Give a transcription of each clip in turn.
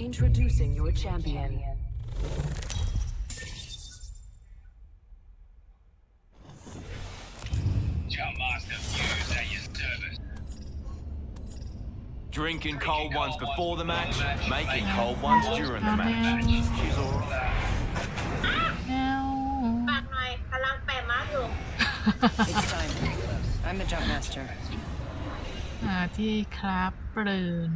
Introducing your champion. Drinking cold ones before the match, making cold ones during the match. She's alright. It's time. I'm the jump master. หาที่ครับปืน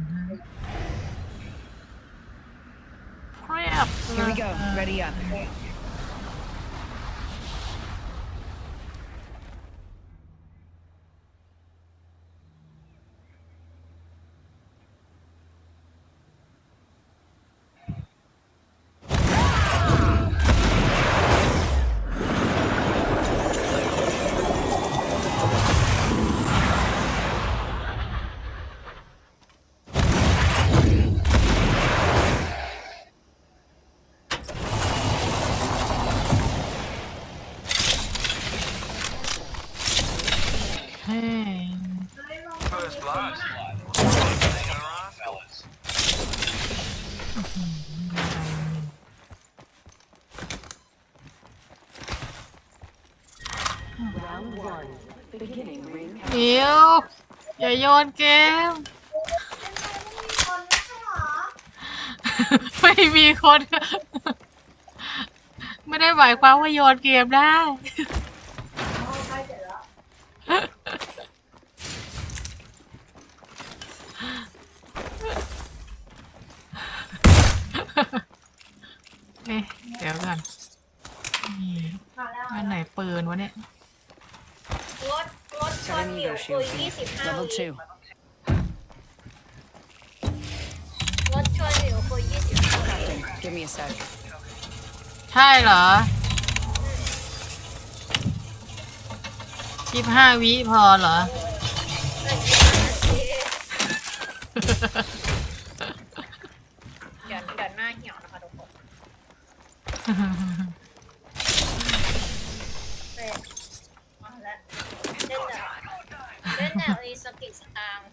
เพียบ Here we go. Ready up. เดี๋ยวอย่าโยนเกม ไม่มีคน ไม่ได้หมายความว่าโยนเกมได้ เอ๊ะเดี๋ยวก่อนนี่อันไหนปืนวะเนี่ย รถรถชนเหนียวคุย25 Level วิ two. รถชนเหนียวคุย25วิ Captain, give me a sec. ใช่เหรอยี่ห้าวิพอเหรอ เดี๋ยวเดี๋ยวหน้าเหี่ยวนะคะทุกคนเสร็จมาแล้วเล่นแบบเล่นแบบรีสกิสตางค์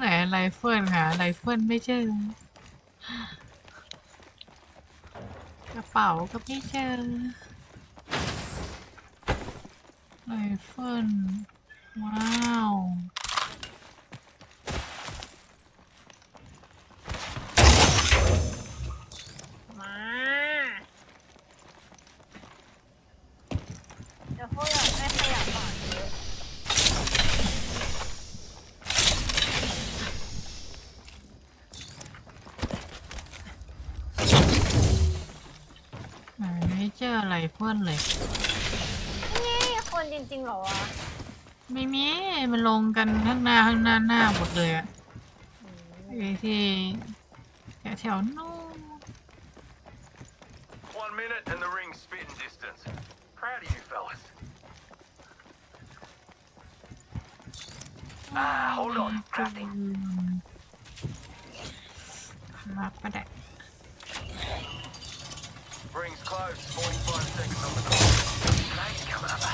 ไหนไรเฟิลหาไรเฟิลไม่เจอกระเป๋าก็ไม่เจอไรเฟิลว้าว มาเดี๋ยวเขาอยากให้ขยับก่อนเยอะ ไหนไม่ เจอไรเฟิลเลย นี่คนจริงๆเหรอวะไม่มี มันลงกันข้างหน้าข้างหน้าหน้าหมดเลยอะไอ้ที่แถวแถวๆนู้น One minute and the ring's spitting distance. Proud of you fellas. Ah, hold on. Crafting. ครับก็ได้ Ring's close. 45 seconds on the clock. Nice coming up,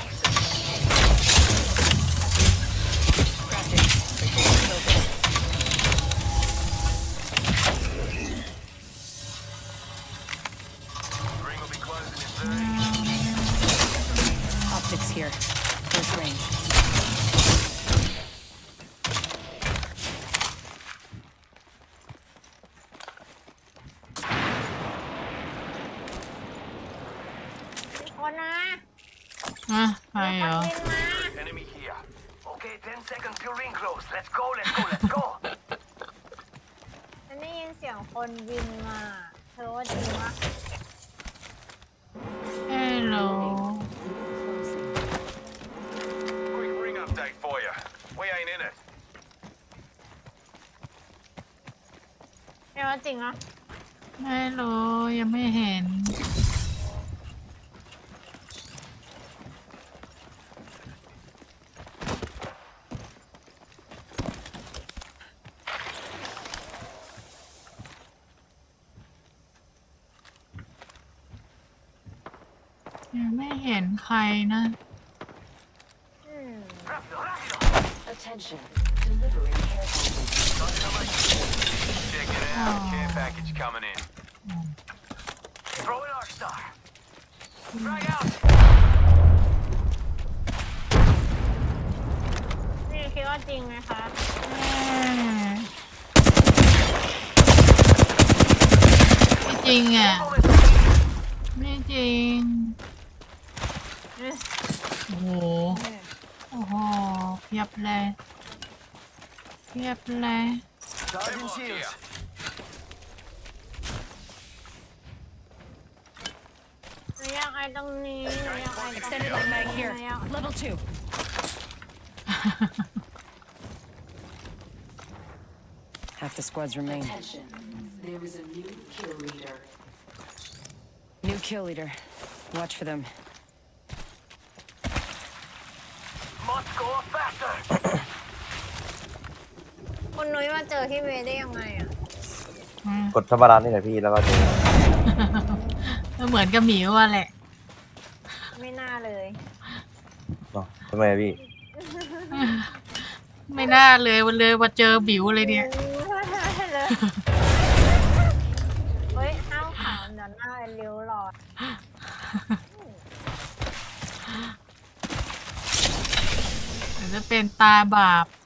ว่าจริงเหรอฮัลโหลยังไม่เห็น ยังไม่เห็นใครนะ อืม Rápido, rápido. แต่ Attention, delivering care package. Check it out. Care package coming in. Throw an arc star. Frag out. นี่คิดว่าจริงไหมคะไม่จริงอะ ไม่จริง โอ้โห โอ้โหเพียบเลย เพียบเลย Sergeant Shields. หนูอยากไอตรงนี้หนูอยากไอตรงนี้ Extended light mag here. หนูอยาก Level two. Half the squads remain. Attention, there is a new kill leader. New kill leader. Watch for them. Must go faster. คุณนุ้ยมาเจอพี่เมย์ได้ยังไงอะกดธรรมดานี่แหละพี่แล้วก็เจอก็เหมือนกับหมิวอะแหละ ไม่น่าเลย เนาะทำไมอะพี่ไม่น่าเลยวันเลยมาเจอบิวเลยเนี่ย เลยเฮ้ยห้าวขาวเดี๋ยวหน้าเลี้ยวหลอดเดี๋ยวจะเป็นตาบาปอืมกา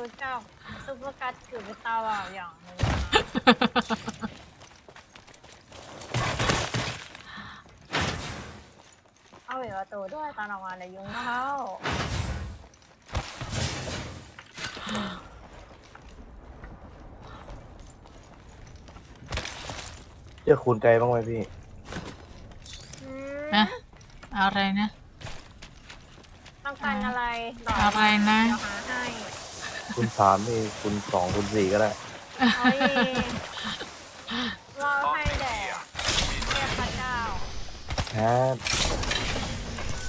รรู้จักซุปเปอร์กัสถือเป็นตาบ่าวอย่างหนึงนะเอาอีกประตูด้วยตอนออกมาในยยุงก็เข้าเจอคูณไกลบ้างไหมพี่ อืมนะอะไรนะ ต้องการอะไรบกอะไรนะ เดี๋ยวหาให้ คูณสามนี่คูณสองคูณสี่ก็ได้ เฮ้ยรอให้แดดเทพเจ้าแฮป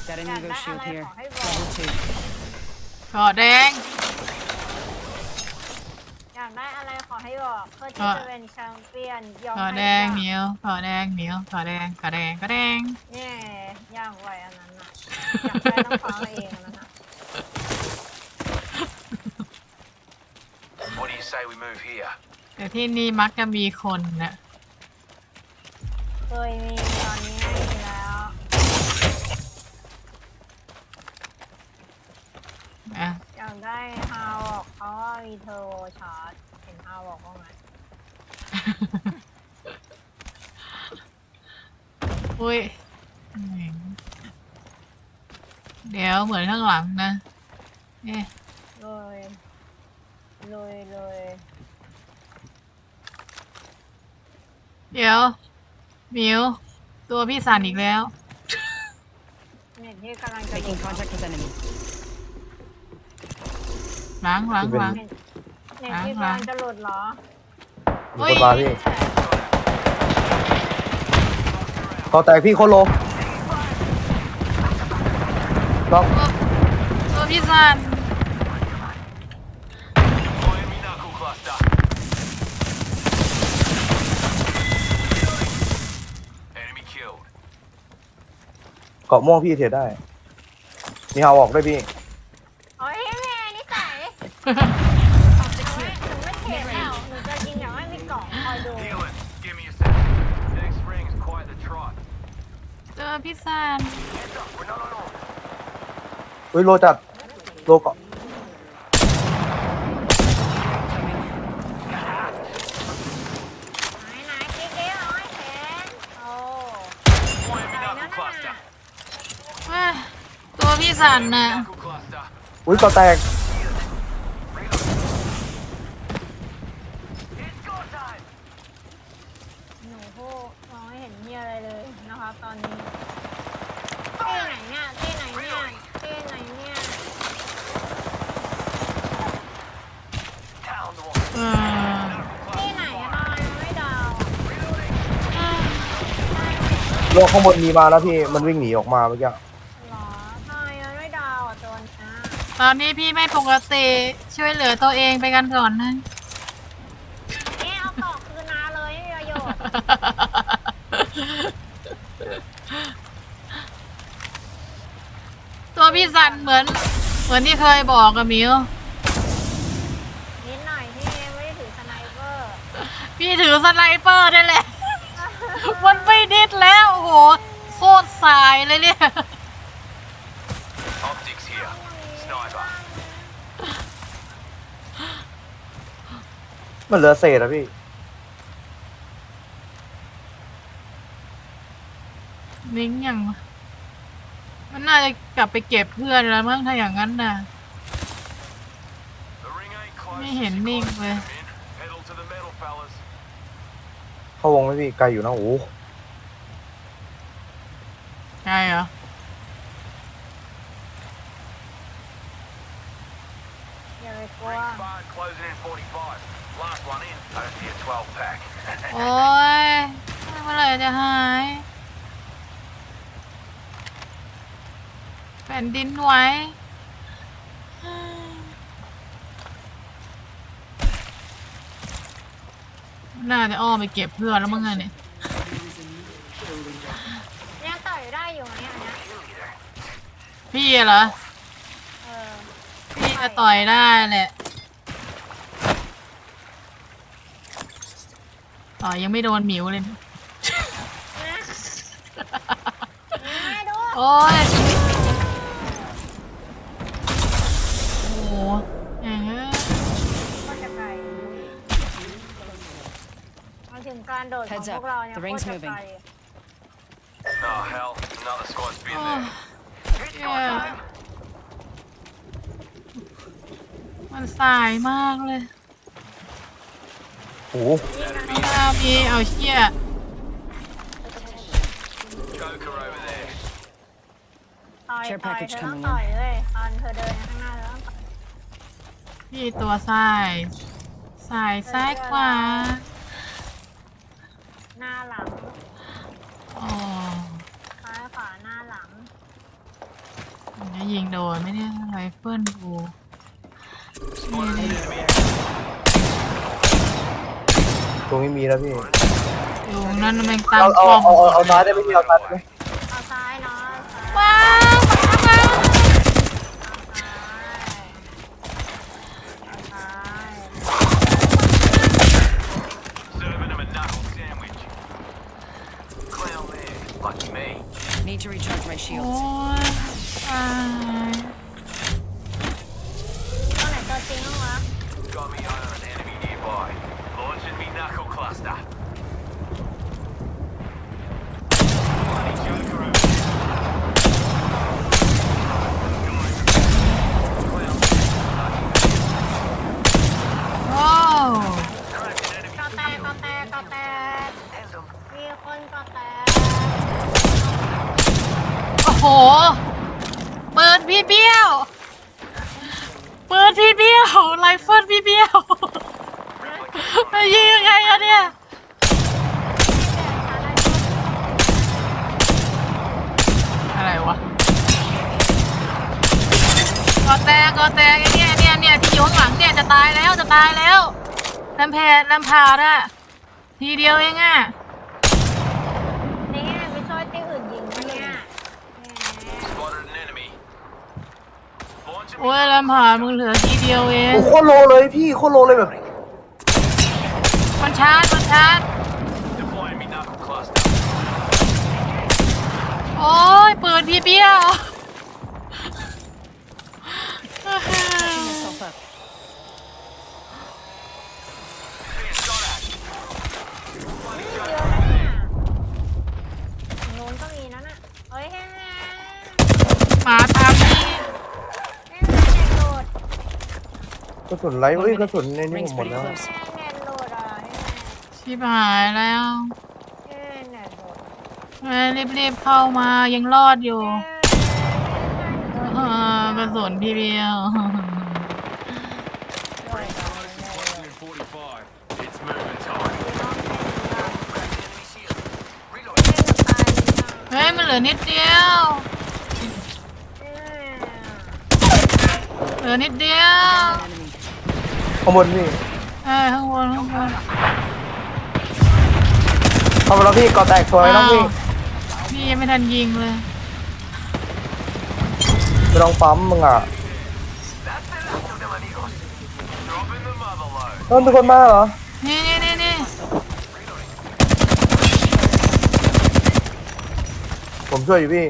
Got an อยาก Evo ได้ shield อะไร here. ขอให้บอก Level two. เกาะแดง อยากได้อะไรขอให้บอกเพื่อที่ก็จะเป็นแชมเปี้ยนยอมเกาะให้แดงทุกเหอย่ามียวเกาะแดงเหมียวเกาะแดงเกาะแดงเกาะแดง เนี่ยยากไวอันนั้นน่ะอยากได้ต้องคว้ามาเองอันนั้นน่ะ say we move here? แต่ที่นี่มักจะมีคนนะเคยมีตอนนี้ไม่มีแล้วอะอยากได้ฮาวบอกเพราะว่ามีเทอร์โบชาร์จเห็นฮาวบอกว่าไงอุ้ยอืมเดี๋ยวเหมือนข้างหลังนะเอ๊ะ เลยเลยเลย เดี๋ยวหมิว ตัวพี่สันอีกแล้ว เนี่ยที่กำลังจะ Making contact with enemy. หลังหลังหลัง เนี่ยที่กำลังจะหลุดเหรอมีคนมาพี่ก็แตกพี่โคโลล็อกตัวพี่สัน เกาะม่วงพี่เทรดได้ มีฮาวออกด้วยพี่ โอ้ยแม่นิสัยโอ้ยหนูไม่เทแล้วหนูจะยิงอย่างไม่มีกล่องคอยดู Healing. Give me a sec. Next ring's quite the trot. ตัวพี่สัน Heads up. We're not on order. อุ้ยโลจัด โลเกาะ ไหนไหนกิ๊กเก๋ร้อยแขนโอ้ One อะไร enemy นั่น knuckle น่ะ cluster. เอ้ยตัวพี่ สันน่ะ Knuckle cluster. อุ้ยเกาะแตก It's go time. หนูพูดมองไม่เห็นเหียอะไรเลยนะคะตอนนี้เต้ไหนเนี่ยเต้ไหนเนี่ยเต้ไหนเนี่ย Down the เออเต้ไหนอะนายไม่ดาวโลข้างบนมีมาแล้วพี่ มันวิ่งหนีออกมาเมื่อกี้ หรอทายมันไม่ดาวอะตัวเนี้ย ตอนนี้พี่ไม่ปกติช่วยเหลือตัวเองไปกันก่อนนะเอ๊ะเอากล่องคืนนาเลยไม่มีประโยชน์ตัวพี่สันเหมือนมือนที่เคยบอกกับมิวนิดหน่อยที่ไม่ได้ถือสไนเปอร์ พี่ถือสไนเปอร์ได้แหละ มันไม่นิดแล้ว โอ้โหโคตรสายเลยเนี่ย Optics here. Sniper. มันเหลือเศษอะพี่นิ้งยังวะมันน่าจะกลับไปเก็บเพื่อนแล้วมั้งถ้าอย่างนั้นน่ะ The ring ain't close. ไม่เห็นนิ่งเลย Pedal to the metal, fellas. เข้าวงไหมพี่ไกลอยู่นะโอ้โหใช่เหรอ อย่าไปกลัว Ring five, closing in 45. Last one in. I don't see a 12 pack. โอ้ยเมื่อไหร่จะหาย แผ่นดินไหวน่าจะอ้อมไปเก็บเพื่อนแล้วมั้งไงเนี่ยยังต่อยได้อยู่ไหมอันเนี้ยพี่เหรอ เออพี่จะต่อยได้แหละ ต่อยังไม่โดนหมิวเลยม่ดูโอ้ย โอ้โหแหมก็จะไกลมาถึงการโดดของ Heads พ up. วกเราเนี่ย The โค ring's ตรจะ moving. ไกล Oh, hell. Another squad's been โอ้ there. เหี้ยมันสายมากเลย โอ้โหไม่น่ามีเอาเชี่ย Joker over there. ต่อย Care ต่อย package เธอต้อง coming in ต่อยเลยตอนเธอเดินข้างหน้าเธอต้องต่อยพี่ตัวสายสายซ้ายขวาหน้าหลังอ๋อซ้ายขวาหน้าหลังมันจะยิงโดนไหมเนี่ยไรเฟิลกูนี่ดิ ตรงนี้มีแล้วพี่อยู่นั่นแม่งตามเอากเอาล้องเอาเอาเอาซ้ายได้ไหมพี่เอาซ้ายได้ไหมเอาซ้ายเนาะซ้ายว้าวว้าวเอาซ้าย Serving him โอ้โห ปืนพี่เบี้ยว ปืนพี่เบี้ยวไรเฟิลพี่เบี้ยวไปยิงยังไงอะเนี่ยอะไรวะกอแตกกอแตกไอ้เนี่ยเนี่ยเนี่ยที่อยู่ข้างหลังเนี่ยจะตายแล้วจะตายแล้วลำแพลลำพาวน่ะทีเดียวเองอะ นี่ไปช่วยที่อื่นยิงนะเนี่ย Spotted an enemy. Launching me โอ้ยลำพาวมึงเหลือทีเดียวเอง โอ้โหโคตรโลเลยพี่โคตรโลเลยแบบมันชาร์จมันชาร์จ deploying me knuckle cluster. โอ้ยปืนพี่เบี้ยว Myself up. Being shot at. เยอะนะเนี่ยโน้นก็มีนั่นน่ะเฮ้ยแฮ่แฮ่หมาตามนี่ แฮ่แฮ่เน็ตโหลด กระสุนไรเอ้ยกระสุนในนี้ผ Ring's มหมด pretty แล้ว close. แฮ่เน็ตโหลดอะแฮ่ชิบหายแล้วแฮ่เน็ตโหลดเอ้ยรีบๆเข้ามายังรอดอยู่ เออกระสุนพี่เบี้ยว Closing in 45. It's moving time. Reload. เฮ้ยมันเหลือนิดเดียว เหลือนิดเดียว Enemy. ข้างบนพี่ใช่ข้างบนข้างบนเข้ามาพี่ก่อแตกสวยน้องพี่พี่ยังไม่ทันยิงเลยไปลองปั๊มมึงอะต้นทุกคนมาเหรอนี่นี่นี่นี่ผมช่วยอยู่พี่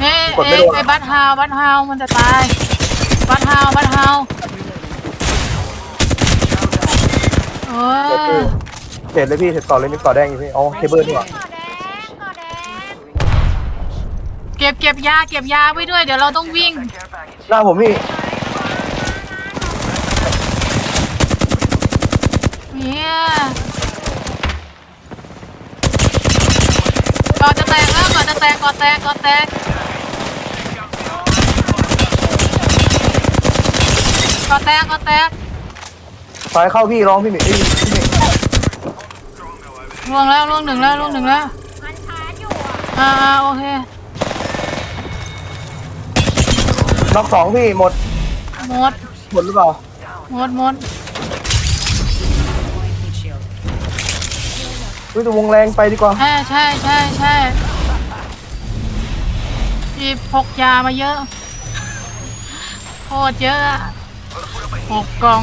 เอ้ยกไอ้บัตฮาวบัตฮาวมันจะตาย บัตฮาวบัตฮาว โอ้เสร็จเลยพี่เสร็จก่อเลยมีก่อแดงอยู่พี่อ๋อเคเบิลนี่หว่าเก็บเก็บยาเก็บยาไว้ด้วย เดี๋ยวเราต้องวิ่ง Care package. หน้าผมพี่เนี่ยก่อนจะแตกแล้วก่อนจะแตกก่อนแตกก่อนแตกก่อนแตกก่อนแตก ซ้ายเข้าพี่ร้องพี่หมิเอ้ยพี่หมิล่วงแล้วล่วงหนึ่งแล้วล่วงหนึ่งแล้วมันชาร์จอยู่อะอ่าอ่าโอเคน็อกสองพี่หมดหมดหมดหรือเปล่าหมดหมด Deploying heat shield. เฮ้ยแต่วงแรงไปดีกว่า ใช่ใช่ใช่ใช่พี่พกยามาเยอะโคตรเยอะอะหกกล่อง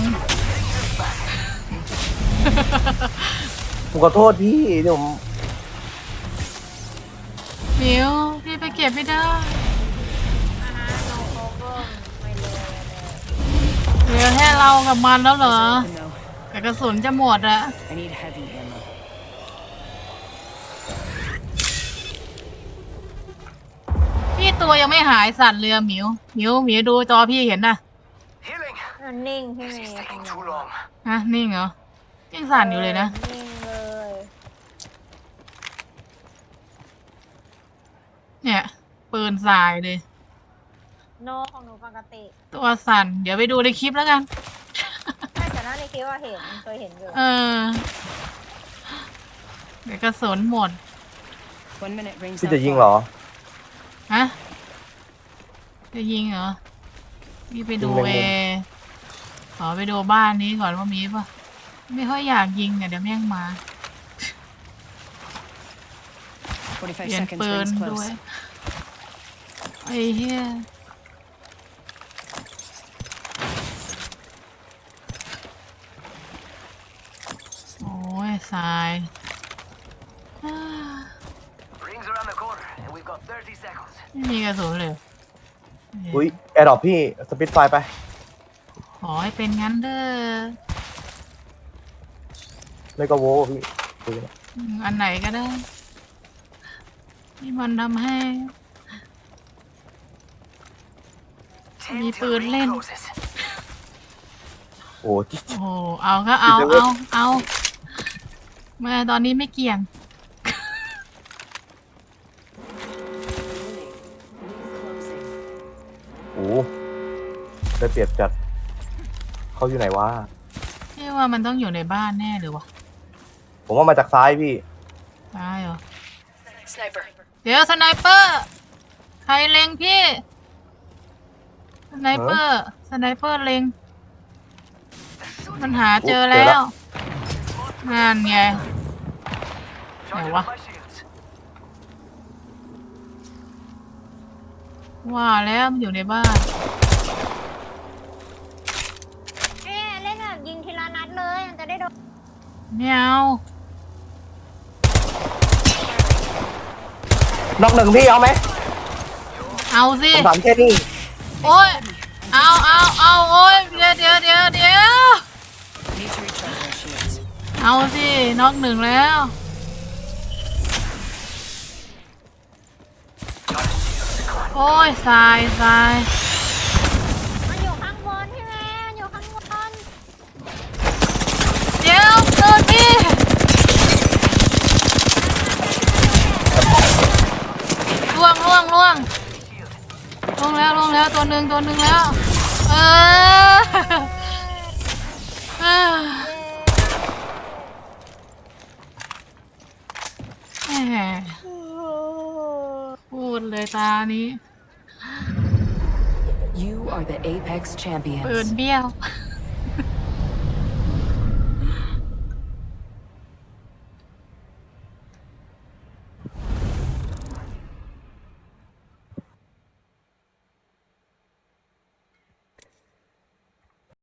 ผมขอโทษพี่เดี๋ยวผมมิวพี่ไปเก็บไม่ได้นะฮะโนโคเวอร์ไปเลยเลยเหลือแค่เรากับมันแล้วเหรอ Open though. แต่กระสุนจะหมดอะ I need heavy ammo. พี่ตัวยังไม่หายสั่นเรือหมิวหมิวหมิวดูจอพี่เห็นนะ Healing. มันนิ่งพี่เม This ย์ is taking too long. ฮะนิ่งเหรอ ยังสั่นอยู่เลยนะ นิ่งเลยเนี่ยปืนสายเลย โนของหนูปกติตัวสั่น เดี๋ยวไปดูในคลิปแล้วกันไม่แต่ถ้าในคลิปว่าเห็นเคยเห็นอยู่เออ เดี๋ยวกระสุนหมด One minute rings พี่ not จะยิงเหร far. อฮะ จะยิงเหรอพี่ไปดูยิงเอแรงขอไปดูบ้านนี้ก่อนว่ามีปะ ไม่ค่อยอยากยิงเนี่ยเดี๋ยวแม่งมาเป45ลี่ยน seconds ปืน rings ด้วย close. ไอ้เหี้ยโอ้ยสายอ้า Rings around the corner, and we've got 30 seconds. ไม่มีกระสุนเลยอุ้ยแอร์ดรอปพี่ สปิดไฟไป ขอให้เป็นงั้นเด้อ ไม่ก็โว้พี่ปืนอะอืมอันไหนก็ได้ที่มันทำให้ Ten Mi till ring ปืนเล่น closes. โอ้จิ๊โอ้โหเอาก็เอาคิดเลยเว้เอายเอาแม่ตอนนี้ไม่เกี่ยง โอ้ได้เปรียบจัดเขาอยู่ไหนวะ พี่ว่ามันต้องอยู่ในบ้านแน่เลยวะ ผมว่ามาจากซ้ายพี่ ตายเหรอ Sniper. เดี๋ยวสไนเปอร์ ใครเล็งพี่ สไนเปอร์ สไนเปอร์เล็ง มันหาเจอแล้วนั่นไง Charging what? up my shields. ว่าแล้วมันอยู่ในบ้านเอ๊ะเล่นแบบยิงทีละนัดเลยมันจะได้โดน ไม่เอา น็อกหนึ่งพี่เอาไหมเอาสิผมถามแค่นี้โอ้ยเอาเอาเอาโอ้ยเดี๋ยวเดี๋ยวเดี๋ยวเดี๋ยว Need to recharge our shields. เอาสิน็อกหนึ่งแล้วโอ้ยทรายทราย มันอยู่ข้างบนพี่เมย์มันอยู่ข้างบน เดี๋ยวโดนพี่ล่วงล่วงล่วงล่วง แล้วล่วงแล้วตัวหนึ่งตัวหนึ่งแล้ว เออเออแหมพูดเลยตานี้ You are the Apex champions. ปืนเบี้ยว